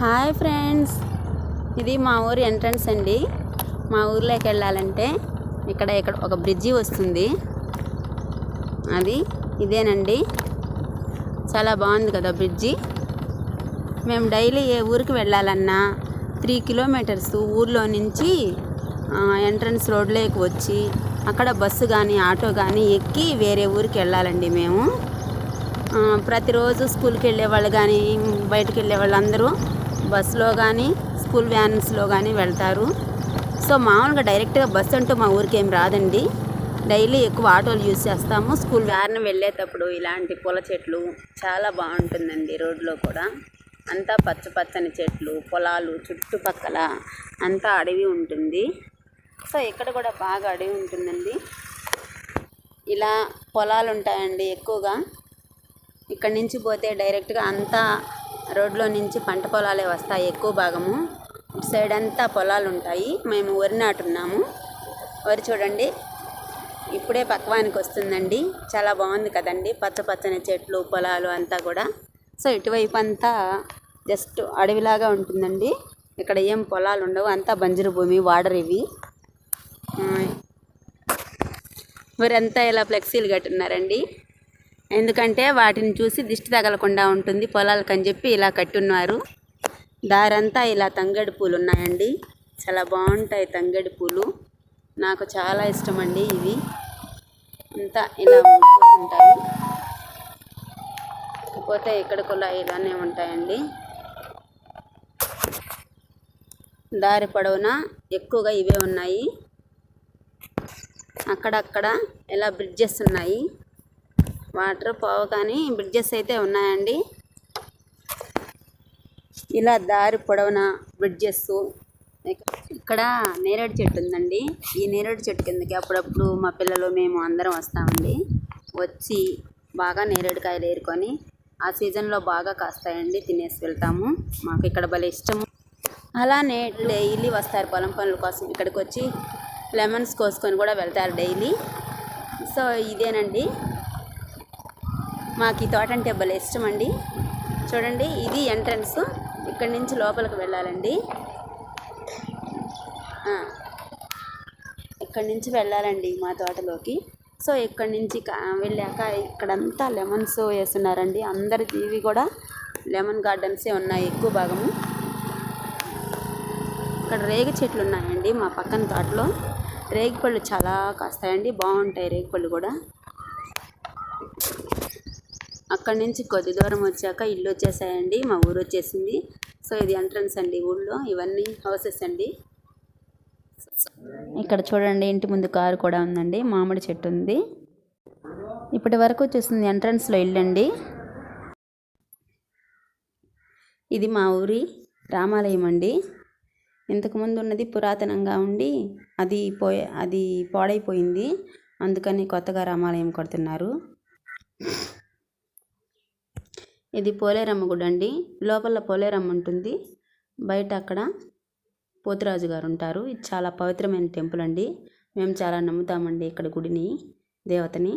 Hi friends. ఇది మా ఊరు ఎంట్రన్స్ అండి. మా ఊర్లోకి వెళ్ళాలంటే ఇక్కడ ఇక్కడ ఒక బ్రిడ్జి వస్తుంది. అది ఇదేనండి. చాలా బాగుంది కదా బ్రిడ్జి. మేము డైలీ ఏ ఊరికి వెళ్ళాలన్నా త్రీ కిలోమీటర్స్ ఊర్లో నుంచి ఎంట్రన్స్ రోడ్లోకి వచ్చి అక్కడ బస్సు కానీ ఆటో కానీ ఎక్కి వేరే ఊరికి వెళ్ళాలండి మేము. ప్రతిరోజు స్కూల్కి వెళ్ళే వాళ్ళు కానీ బయటకు వెళ్ళే వాళ్ళందరూ బస్సులో కానీ స్కూల్ వ్యాన్స్లో కానీ వెళ్తారు. సో మామూలుగా డైరెక్ట్గా బస్సు అంటూ మా ఊరికి ఏం రాదండి. డైలీ ఎక్కువ ఆటోలు యూజ్ చేస్తాము. స్కూల్ వ్యాన్ వెళ్ళేటప్పుడు ఇలాంటి పూల చెట్లు చాలా బాగుంటుందండి రోడ్లో కూడా. అంతా పచ్చ పచ్చని చెట్లు పొలాలు చుట్టుపక్కల అంతా అడవి ఉంటుంది. సో ఇక్కడ కూడా బాగా అడవి ఉంటుందండి. ఇలా పొలాలు ఉంటాయండి ఎక్కువగా. ఇక్కడ నుంచి పోతే డైరెక్ట్గా అంతా రోడ్లో నుంచి పంట పొలాలే వస్తాయి ఎక్కువ భాగము. ఇటు సైడ్ అంతా పొలాలు ఉంటాయి మేము వరి నాటున్నాము. వరి చూడండి. ఇప్పుడే పక్వానికి వస్తుందండి. చాలా బాగుంది కదండి. పచ్చ పచ్చని చెట్లు పొలాలు అంతా కూడా. సో ఇటువైపు అంతా జస్ట్ అడవిలాగా ఉంటుందండి. ఇక్కడ ఏం పొలాలు ఉండవు. అంతా బంజరు భూమి వాడర్ ఇవి. ఆ, ఇలా ఫ్లెక్సీలు కట్టున్నారండి ఎందుకంటే వాటిని చూసి దిష్టి తగలకుండా ఉంటుంది. పొలాలకు అని చెప్పి ఇలా కట్టున్నారు. దారంతా ఇలా తంగడి పూలు ఉన్నాయండి. చాలా బాగుంటాయి తంగడి పూలు. నాకు చాలా ఇష్టం అండి ఇవి. అంతా ఇలా ఉంటాయి కాకపోతే ఇక్కడ కూడా ఇలానే ఉంటాయండి. దారి పొడవునా ఎక్కువగా ఇవే ఉన్నాయి. అక్కడక్కడ ఇలా బ్రిడ్జెస్ ఉన్నాయి. వాటర్ పోవు కానీ బ్రిడ్జెస్ అయితే ఉన్నాయండి. ఇలా దారి పొడవున బ్రిడ్జెస్. ఇక్కడ నేరేడు చెట్టు ఉందండి. ఈ నేరేడు చెట్టు కిందకి అప్పుడప్పుడు మా పిల్లలు మేము అందరం వస్తామండి. వచ్చి బాగా నేరేడుకాయలు ఏరుకొని ఆ సీజన్లో బాగా కాస్తాయండి. తినేసి వెళ్తాము. మాకు ఇక్కడ భలే ఇష్టము. అలానే డైలీ వస్తారు పొలం పనుల కోసం. ఇక్కడికి వచ్చి లెమన్స్ కోసుకొని కూడా వెళ్తారు డైలీ. సో ఇదేనండి. మాకు ఈ తోట అంటే భలే ఇష్టం అండి. చూడండి ఇది ఎంట్రన్స్ ఇక్కడి నుంచి లోపలికి వెళ్ళాలండి. ఇక్కడి నుంచి వెళ్ళాలండి మా తోటలోకి. సో ఇక్కడి నుంచి వెళ్ళాక ఇక్కడంతా లెమన్స్ వేస్తున్నారండి. అందరి ఇవి కూడా లెమన్ గార్డెన్సే ఉన్నాయి ఎక్కువ భాగము. ఇక్కడ రేగి చెట్లు ఉన్నాయండి మా పక్కన తోటలో. రేగి పళ్ళు చాలా కాస్తాయండి. బాగుంటాయి రేగి పళ్ళు కూడా. అక్కడి నుంచి కొద్ది దూరం వచ్చాక ఇల్లు వచ్చేసాయండి మా ఊరు వచ్చేసింది. సో ఇది ఎంట్రన్స్ అండి ఊళ్ళో ఇవన్నీ హౌసెస్ అండి. ఇక్కడ చూడండి ఇంటి ముందు కారు కూడా ఉందండి మామిడి చెట్టు ఉంది. ఇప్పటి వరకు చూసింది ఎంట్రన్స్లో ఇల్లు అండి. ఇది మా ఊరి రామాలయం అండి. ఇంతకుముందు ఉన్నది పురాతనంగా ఉండి అది పోయే అది పాడైపోయింది. అందుకని కొత్తగా రామాలయం కడుతున్నారు. ఇది పోలేరమ్మ గుడి అండి. లోపల పోలేరమ్మ ఉంటుంది. బయట అక్కడ పోతురాజు గారు ఉంటారు. ఇది చాలా పవిత్రమైన టెంపుల్ అండి. మేము చాలా నమ్ముతామండి ఇక్కడ గుడిని దేవతని.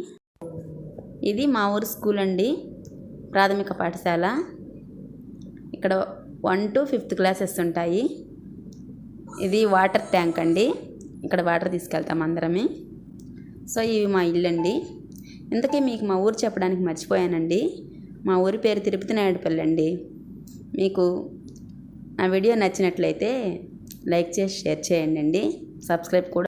ఇది మా ఊరు స్కూల్ అండి ప్రాథమిక పాఠశాల. ఇక్కడ వన్ టు ఫిఫ్త్ క్లాసెస్ ఉంటాయి. ఇది వాటర్ ట్యాంక్ అండి. ఇక్కడ వాటర్ తీసుకెళ్తాం అందరమే. సో ఇవి మా ఇల్లు అండి. ఇంతకీ మీకు మా ఊరు చెప్పడానికి మర్చిపోయానండి. మా ఊరి పేరు తిరుపతి నాయుడుపల్లి అండి. మీకు నా వీడియో నచ్చినట్లయితే లైక్ చేసి షేర్ చేయండి అండి. సబ్స్క్రైబ్ కూడా